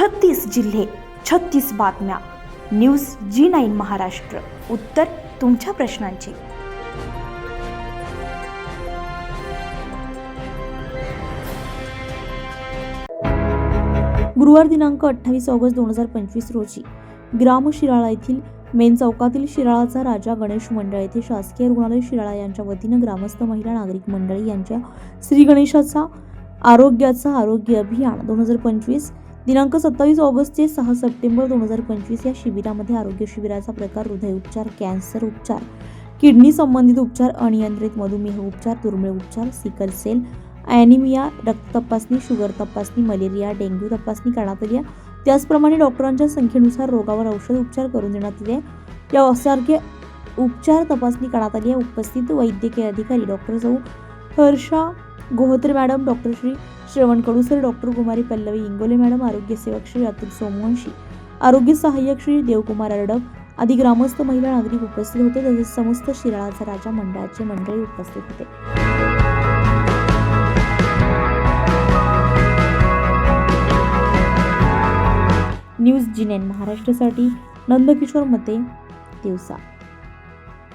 छत्तीस जिल्हे छत्तीस बातम्या. News G nine Maharashtra. उत्तर तुमच्या प्रश्नांची. गुरुवार दिनांक अठ्ठावीस ऑगस्ट दोन हजार पंचवीस रोजी ग्राम शिराळा येथील मेन चौकातील शिराळाचा राजा गणेश मंडळ येथे शासकीय रुग्णालय शिराळा यांच्या वतीनं ग्रामस्थ महिला नागरिक मंडळी यांच्या श्री गणेशाचा आरोग्याचा आरोग्य अभियान दोन हजार पंचवीस दिनांक सत्तावीस ऑगस्ट ते सहा सप्टेंबर दोन हजार पंचवीस या शिबिरामध्ये आरोग्य शिबिराचा प्रकार हृदय उपचार कॅन्सर उपचार किडनी संबंधित उपचार अनियंत्रित मधुमेह उपचार दुर्मिळ उपचार सिकल सेल ॲनिमिया रक्त तपासणी शुगर तपासणी मलेरिया डेंग्यू तपासणी करण्यात आली आहे त्याचप्रमाणे डॉक्टरांच्या संख्येनुसार रोगावर औषध उपचार करून देण्यात आले आहे. उपचार तपासणी करण्यात आली आहे उपस्थित वैद्यकीय अधिकारी डॉक्टर सौ Harsha Gohatre madam doctor Shri Shravan Kadusar doctor कुमारी पल्लवी इंगोले मॅडम आरोग्य सेवक श्री अतुल सोमवंशी आरोग्य सहाय्यक श्री देवकुमार अरडब आदी ग्रामस्थ महिला नागरिक उपस्थित होते. तसेच समस्त शिराळाचा राजा मंडळाचे मंडळी उपस्थित होते. न्यूज जिनेन महाराष्ट्रासाठी नंदकिशोर मते दिवसा.